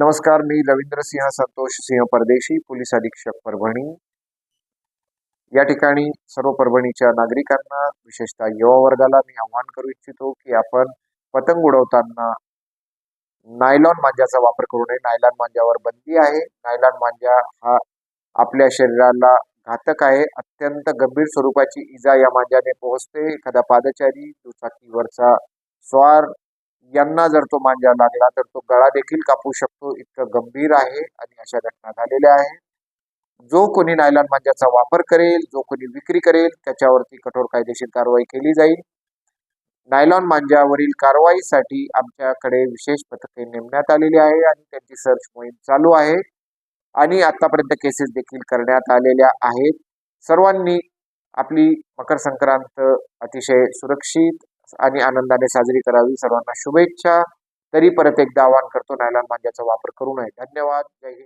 नमस्कार मी रवींद्र सिंह संतोष सिंह परदेशी पोलीस अधीक्षक परभणी. या ठिकाणी सर्व परभणीच्या नागरिकांना विशेषतः युवा वर्गाला मी आव्हान करू इच्छितो की आपण पतंग उडवताना नायलॉन मांजाचा वापर करू नये. नायलॉन मांजावर बंदी आहे. नायलॉन मांजा हा आपल्या शरीराला घातक आहे. अत्यंत गंभीर स्वरूपाची इजा या मांजाने पोहोचते. एखादा पादचारी दुचाकीवरचा स्वार यांना जर तो मांजा लागला तर तो गळा देखील कापू शकतो. इतकं गंभीर आहे आणि अशा घटना झालेल्या आहेत. जो कोणी नायलॉन मांजाचा वापर करेल जो कोणी विक्री करेल त्याच्यावरती कठोर कायदेशीर कारवाई केली जाईल. नायलॉन मांजावरील कारवाईसाठी आमच्याकडे विशेष पथके नेमण्यात आलेली आहे आणि त्यांची सर्च मोहीम चालू आहे. आणि आतापर्यंत केसेस देखील करण्यात आलेल्या आहेत. सर्वांनी आपली मकर संक्रांत अतिशय सुरक्षित आणि आनंदाने साजरी करावी सर्वांना शुभेच्छा. तरी परत एकदा आवाहन करतो नायलॉन मांजाचा वापर करू नये. धन्यवाद. जय हिंद.